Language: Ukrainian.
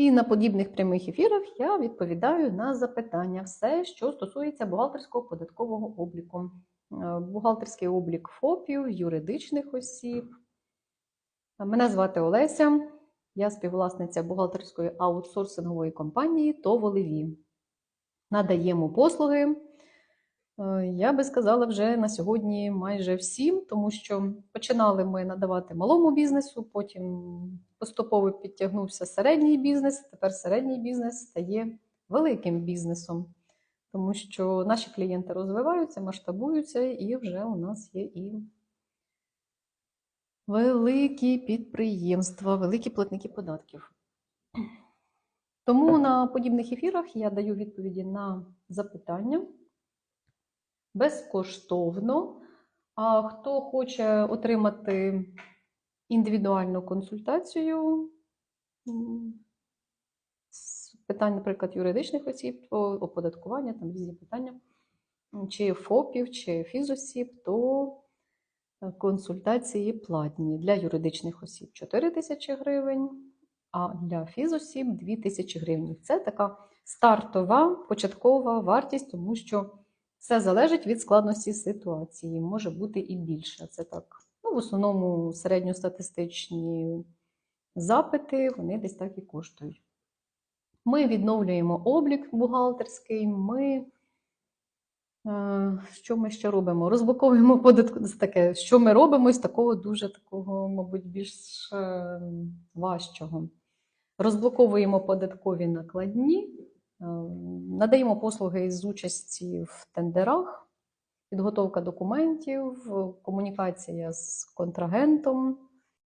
І на подібних прямих ефірах я відповідаю на запитання, все, що стосується бухгалтерського податкового обліку. Е, Бухгалтерський облік ФОПів, юридичних осіб. Мене звати Олеся, я співвласниця бухгалтерської аутсорсингової компанії Товолеві. Надаємо послуги. Е, Я би сказала, вже на сьогодні майже всім, тому що починали ми надавати малому бізнесу, потім поступово підтягнувся середній бізнес. Тепер середній бізнес стає великим бізнесом, тому що наші клієнти розвиваються, масштабуються, і вже у нас є і великі підприємства, великі платники податків. Тому на подібних ефірах я даю відповіді на запитання безкоштовно. А хто хоче отримати індивідуальну консультацію з питань, наприклад, юридичних осіб, оподаткування, там різні питання, чи ФОПів, чи фізосіб, то е, консультації платні для юридичних осіб 4 тисячі гривень, а для фізосіб 2 тисячі гривень. Це така стартова початкова вартість, тому що все залежить від складності ситуації, може бути і більше. Це так. Ну, в основному середньостатистичні запити, вони десь так і коштують. Ми відновлюємо облік бухгалтерський, ми. е, Що ми ще робимо? Розблоковуємо податку. Таке, що ми робимо з такого дуже такого, мабуть, більш е, важчого. Розблоковуємо податкові накладні, надаємо послуги з участі в тендерах, підготовка документів, комунікація з контрагентом,